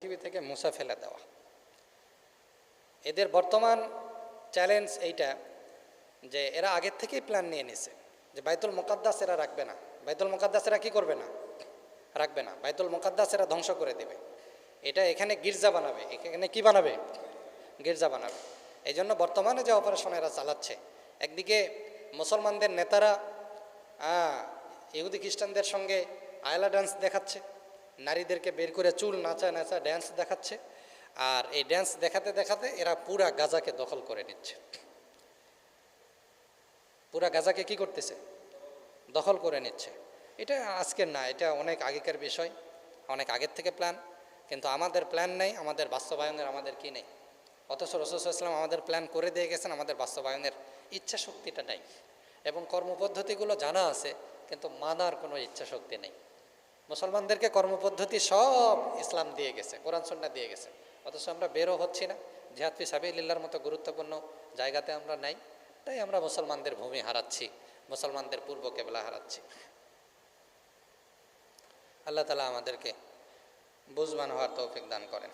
পৃথিবী থেকে মুছে ফেলে দেওয়া। এদের বর্তমান চ্যালেঞ্জ এইটা যে এরা আগের থেকেই প্ল্যান নিয়ে নিছে যে বাইতুল মোকাদ্দাস এরা রাখবে না। বাইতুল মোকাদ্দাস এরা কী করবে না? রাখবে না। বাইতুল মোকাদ্দাস এরা ধ্বংস করে দেবে। এটা এখানে গির্জা বানাবে। এখানে কি বানাবে? গির্জা বানাবে। এই জন্য বর্তমানে যে অপারেশন এরা চালাচ্ছে, একদিকে মুসলমানদের নেতারা ইহুদি খ্রিস্টানদের সঙ্গে আয়লা ডান্স দেখাচ্ছে নারীদেরকে বের করে চুল নাচা নাচা ড্যান্স দেখাচ্ছে। আর এই ড্যান্স দেখাতে দেখাতে এরা পুরা গাজাকে দখল করে নিচ্ছে। পুরা গাজাকে কি করতেছে? দখল করে নিচ্ছে। এটা আজকের না, এটা অনেক আগেকার বিষয়, অনেক আগের থেকে প্ল্যান কিন্তু আমাদের প্ল্যান নেই, আমাদের বাস্তবায়নের আমাদের কি নেই? অথচ রসুলাম আমাদের প্ল্যান করে দিয়ে গেছেন, আমাদের বাস্তবায়নের ইচ্ছা শক্তিটা নেই। এবং কর্মপদ্ধতিগুলো জানা আছে, কিন্তু মানার কোনো ইচ্ছা শক্তি নেই। মুসলমানদেরকে কর্মপদ্ধতি সব ইসলাম দিয়ে গেছে, কোরআন সন্না দিয়ে গেছে। অথচ আমরা বেরো হচ্ছি না। জেহাদ ফি সাবিল্লার মতো গুরুত্বপূর্ণ জায়গাতে আমরা নাই, তাই আমরা মুসলমানদের ভূমি হারাচ্ছি, মুসলমানদের পূর্ব কেবলা হারাচ্ছি। আল্লাহ তালা আমাদেরকে বুঝবান হওয়ার তৌফিক দান করেন।